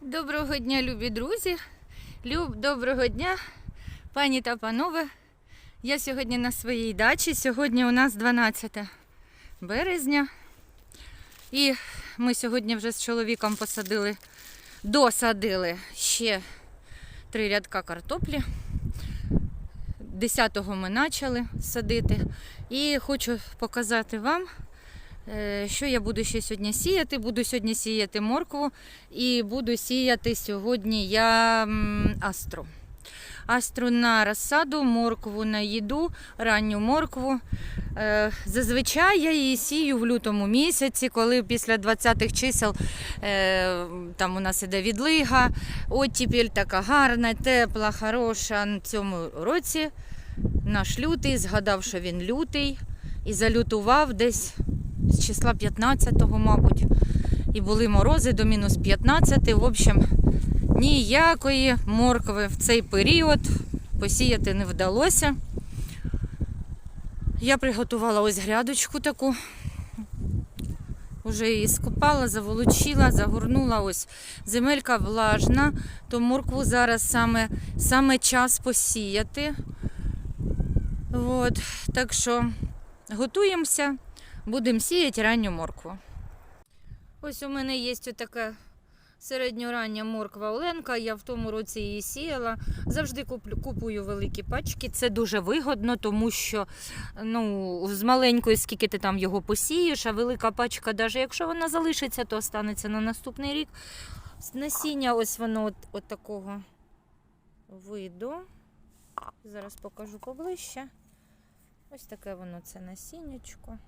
Доброго дня, любі друзі. Люб, доброго дня, пані та панове. Я сьогодні на своїй дачі. Сьогодні у нас 12 березня. І ми сьогодні вже з чоловіком посадили, досадили ще три рядка картоплі. 10-го ми почали садити. І хочу показати вам, що я буду ще сьогодні сіяти. Буду сьогодні сіяти моркву і буду сіяти сьогодні я астру. Астру на розсаду, моркву на їду, ранню моркву. Е, Зазвичай я її сію в лютому місяці, коли після 20-х чисел е, там у нас іде відлига, оттіпіль така гарна, тепла, хороша. На цьому році наш лютий згадав, що він лютий, і залютував десь з числа 15-го, мабуть. І були морози до мінус 15. В общем, ніякої моркви в цей період посіяти не вдалося. Я приготувала ось грядочку таку. Уже її скопала, заволочила, загорнула. Ось земелька влажна, то моркву зараз саме, саме час посіяти. От, так що готуємося, будемо сіяти ранню моркву. Ось у мене є така середньорання морква Оленка. Я в тому році її сіяла. Завжди куплю, купую великі пачки. Це дуже вигодно, тому що ну, з маленької, скільки ти там його посієш, а велика пачка, навіть якщо вона залишиться, то останеться на наступний рік. Насіння, ось воно от, от такого виду. Зараз покажу поближче. Ось таке воно це насіннячко.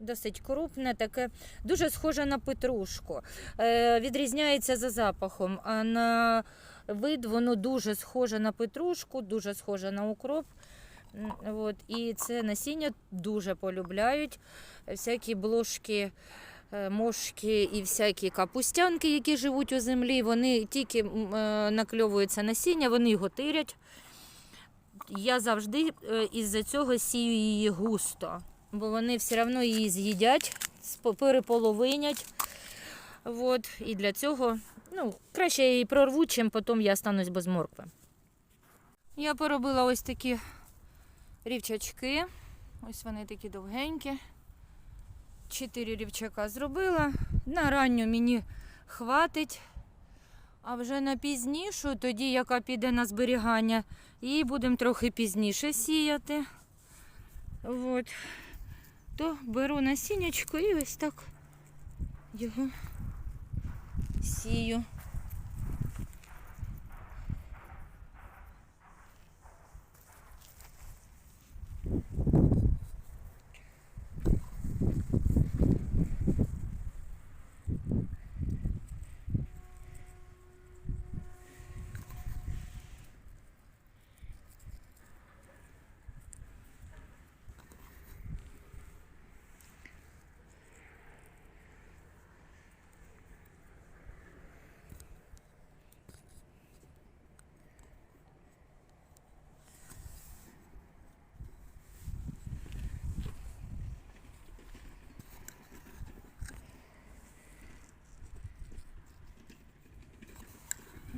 Досить крупне, таке дуже схоже на петрушку. Е, відрізняється за запахом. А на вид воно дуже схоже на петрушку, дуже схоже на укроп. От, і це насіння дуже полюбляють. Всякі блошки, е, мошки і всякі капустянки, які живуть у землі, вони тільки е, накльовуються насіння, вони його тирять. Я завжди е, із-за цього сію її густо, бо вони все одно її з'їдять, переполовинять. От, і для цього ну, краще її прорву, чим потім я останусь без моркви. Я поробила ось такі рівчачки. Ось вони такі довгенькі. Чотири рівчака зробила. На ранню мені хватить. А вже на пізнішу, тоді яка піде на зберігання, її будемо трохи пізніше сіяти. От. То беру насіннячко і ось так його сію.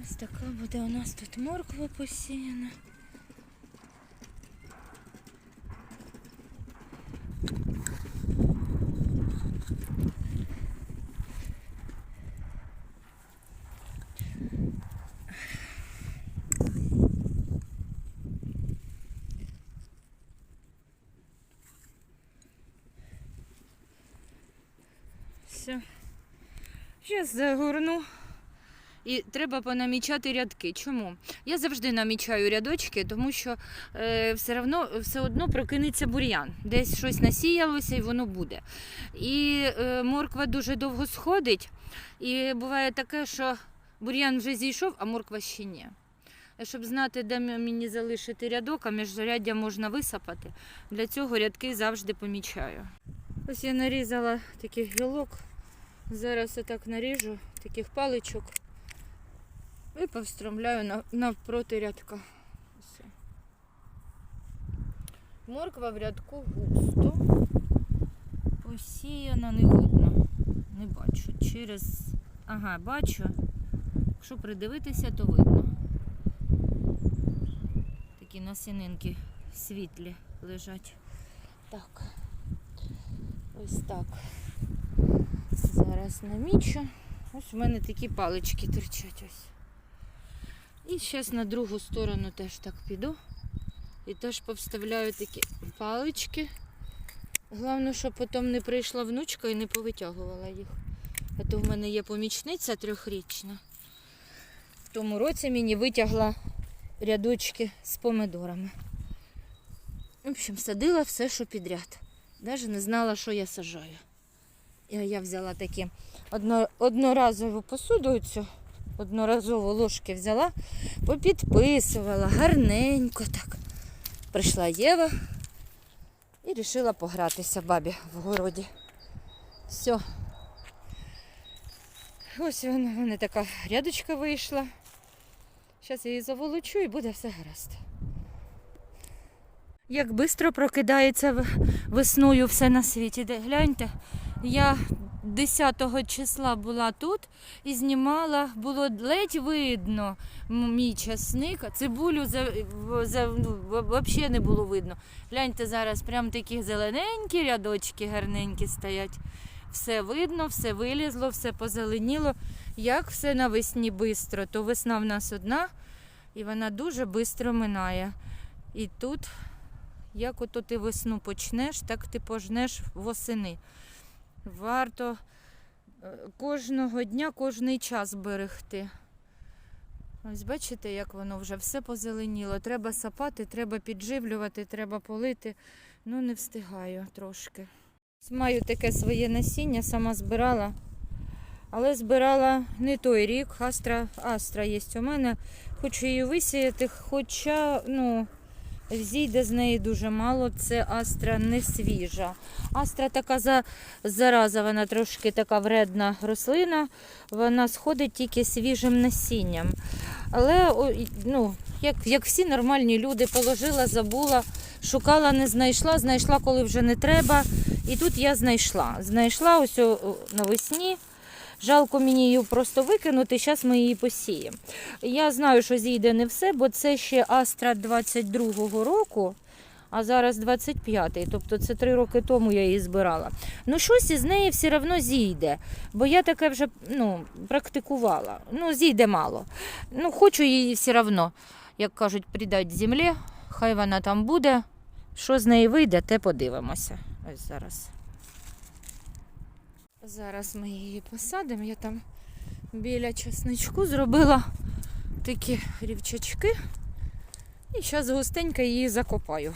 Ось така буде у нас тут морква посіяна. Все. Зараз загорну. І треба понамічати рядки. Чому? Я завжди намічаю рядочки, тому що е, все, равно, все одно прокинеться бур'ян. Десь щось насіялося і воно буде. І е, морква дуже довго сходить. І буває таке, що бур'ян вже зійшов, а морква ще ні. Щоб знати, де мені залишити рядок, а міжряддя можна висапати. Для цього рядки завжди помічаю. Ось я нарізала таких гілок. Зараз отак наріжу таких паличок. І повстромляю навпроти рядка. Все. Морква в рядку густо. Посіяна не видно. Не бачу. Через. Ага, бачу. Якщо придивитися, то видно. Такі насінинки світлі лежать. Так. Ось так. Зараз намічу. Ось у мене такі палички терчать ось. І зараз на другу сторону теж так піду. І теж повставляю такі палички. Головне, щоб потім не прийшла внучка і не повитягувала їх. А то в мене є помічниця трьохрічна. В тому році мені витягла рядочки з помидорами. В общем, садила все, що підряд. Навіть не знала, що я сажаю. Я взяла такі одноразову посуду, цю, одноразову ложки взяла, попідписувала гарненько так. Прийшла Єва і вирішила погратися бабі в городі. Все. Ось вона, в мене така рядочка вийшла. Зараз я її заволочу і буде все гаразд. Як швидко прокидається весною все на світі. Де, гляньте, я 10 числа була тут і знімала, було ледь видно мій часник, цибулю за, за, ну, взагалі не було видно. Гляньте, зараз прям такі зелененькі рядочки гарненькі стоять. Все видно, все вилізло, все позеленіло. Як все навесні швидко, то весна в нас одна, і вона дуже швидко минає. І тут, як ото ти весну почнеш, так ти пожнеш восени. Варто е, кожного дня, кожний час берегти. Ось бачите, як воно вже все позеленіло. Треба сапати, треба підживлювати, треба полити. Ну, не встигаю трошки. Маю таке своє насіння, сама збирала. Але збирала не той рік. Астра, астра є у мене. Хочу її висіяти, хоча ну, зійде з неї дуже мало. Це астра не свіжа. Астра така за, зараза, вона трошки така вредна рослина. Вона сходить тільки свіжим насінням. Але ну, як, як всі нормальні люди, положила, забула, шукала, не знайшла, знайшла, коли вже не треба. І тут я знайшла. Знайшла ось навесні. Жалко мені її просто викинути, зараз ми її посіємо. Я знаю, що зійде не все, бо це ще Астра 22-го року, а зараз 25-й, тобто це три роки тому я її збирала. Ну, щось із неї все одно зійде, бо я таке вже ну, практикувала. Ну, зійде мало. Ну, хочу її все одно, як кажуть, придати землі, хай вона там буде. Що з неї вийде, те подивимося. Ось зараз. Зараз ми її посадимо. Я там біля часничку зробила такі рівчачки. І зараз густенько її закопаю.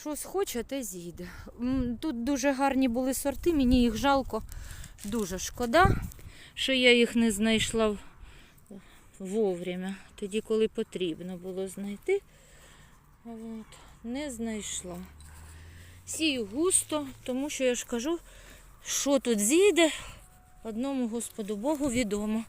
Що схоче, те зійде. Тут дуже гарні були сорти, мені їх жалко. Дуже шкода, що я їх не знайшла вовремя. Тоді, коли потрібно було знайти. От, не знайшла. Сію густо, тому що я ж кажу, що тут зійде, одному Господу Богу відомо.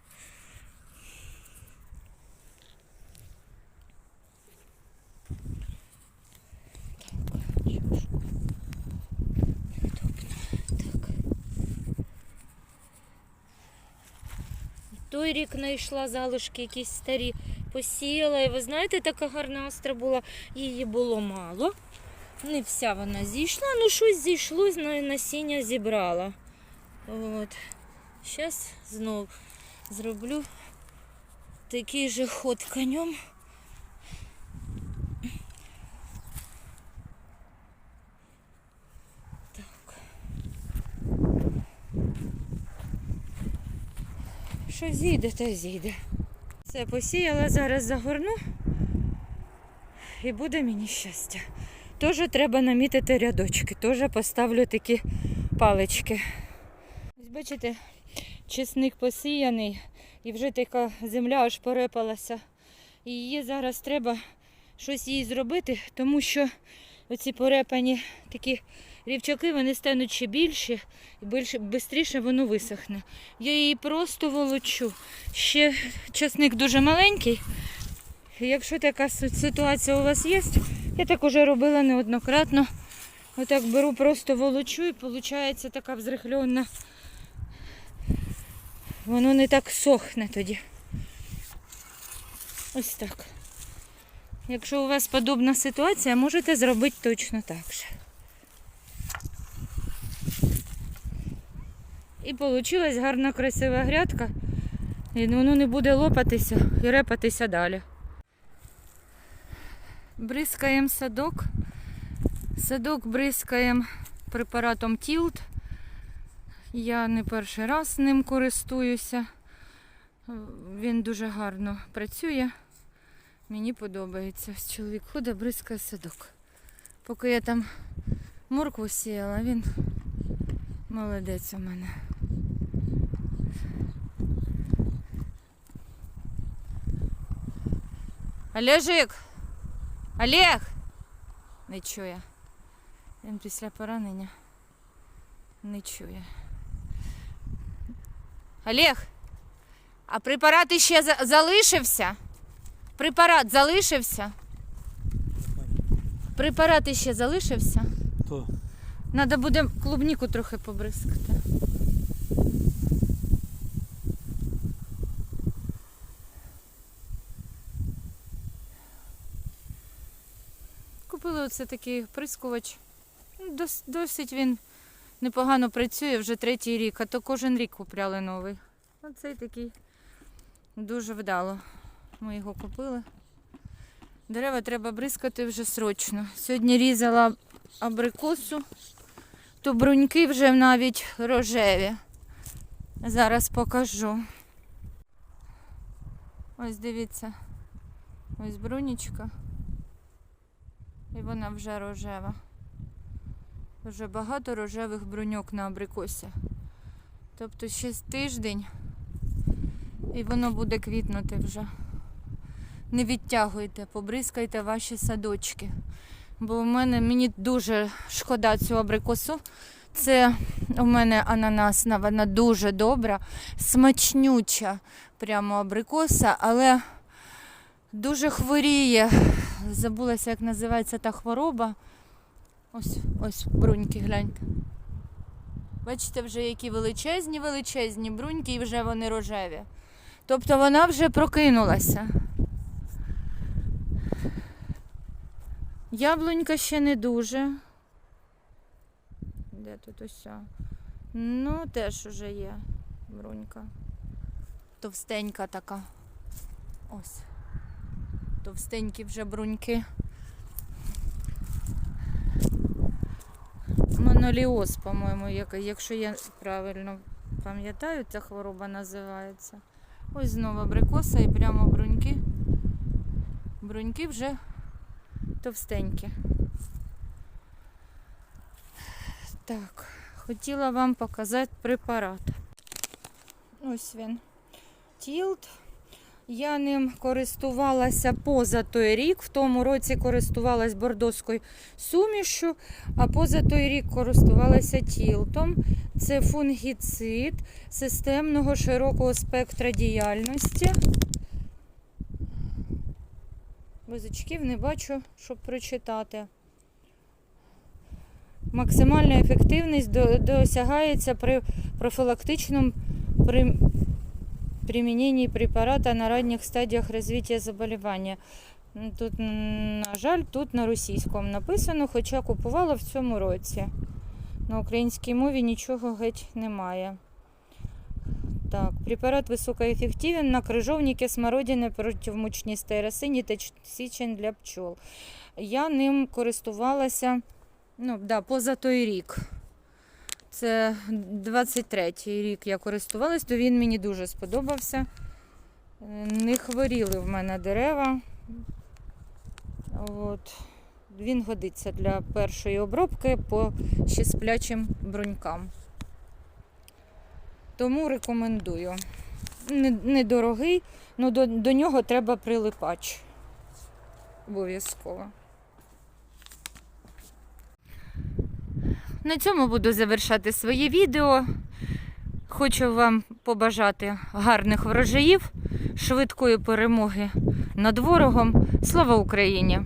Той рік знайшла залишки якісь старі, посіяла. І ви знаєте, така гарна астра була, її було мало. Не вся вона зійшла, ну щось зійшло, насіння зібрала. От. Зараз знов зроблю такий же ход конем. Так. Що зійде, то зійде. Все посіяла, зараз загорну і буде мені щастя. Теж треба намітити рядочки, теж поставлю такі палички. Ось бачите, чесник посіяний і вже така земля аж порепалася. І її зараз треба щось їй зробити, тому що оці порепані такі рівчаки вони стануть ще більші і швидше воно висохне. Я її просто волочу. Ще часник дуже маленький. Якщо така ситуація у вас є, я так уже робила неоднократно. Отак беру, просто волочу і виходить така взрихльона Воно не так сохне тоді. Ось так. Якщо у вас подобна ситуація, можете зробити точно так же. І вийшла гарна красива грядка. І воно не буде лопатися і репатися далі. Бризкаємо садок. Садок бризкаємо препаратом Тілт. Я не перший раз ним користуюся. Він дуже гарно працює. Мені подобається. Чоловік ходить, бризкає садок. Поки я там моркву сіяла, він молодець у мене. Олежик! Олег! Не чує. Він після поранення не чує. Олег! А препарат іще за- залишився? Препарат залишився? Препарат іще залишився? То Надо буде клубніку трохи побризкати. Такий прискувач. Ну, дос- Досить він непогано працює вже третій рік, а то кожен рік купляли новий. Оцей такий дуже вдало. Ми його купили. Дерева треба бризкати вже срочно. Сьогодні різала абрикосу, то бруньки вже навіть рожеві. Зараз покажу. Ось дивіться. Ось брунічка. І вона вже рожева. Вже багато рожевих бруньок на абрикосі. Тобто ще тиждень і воно буде квітнути вже. Не відтягуйте, побризкайте ваші садочки. Бо у мене мені дуже шкода цю абрикосу. Це у мене ананасна, вона дуже добра, смачнюча прямо абрикоса, але дуже хворіє. Забулася, як називається та хвороба. Ось, ось бруньки, гляньте. Бачите, вже які величезні, величезні бруньки, і вже вони рожеві. Тобто вона вже прокинулася. Яблунька ще не дуже. Де тут ось? Ну, теж уже є брунька. Товстенька така. Ось. Товстенькі вже бруньки. Моноліоз, по-моєму, якщо я правильно пам'ятаю, ця хвороба називається. Ось знову абрикоса і прямо бруньки. Бруньки вже товстенькі. Так, хотіла вам показати препарат. Ось він. Тілт. Я ним користувалася поза той рік. В тому році користувалась бордоською сумішю, а поза той рік користувалася тілтом. Це фунгіцид системного широкого спектра діяльності. Без очків не бачу, щоб прочитати. Максимальна ефективність досягається при профілактичному. Применении препарата на ранних стадіях розвитку заболівання. Ну, Тут, на жаль, тут на російському написано, хоча купувала в цьому році. На українській мові нічого геть немає. Так, препарат високоефективен на крижовники, смородини, противмучнистої росині та січень для пчол. Я ним користувалася ну, да, поза той рік. Це 23-й рік я користувалась, то він мені дуже сподобався. Не хворіли в мене дерева. От. Він годиться для першої обробки по ще сплячим брунькам. Тому рекомендую. Недорогий, але до, до нього треба прилипач. Обов'язково. На цьому буду завершати своє відео. Хочу вам побажати гарних врожаїв, швидкої перемоги над ворогом. Слава Україні!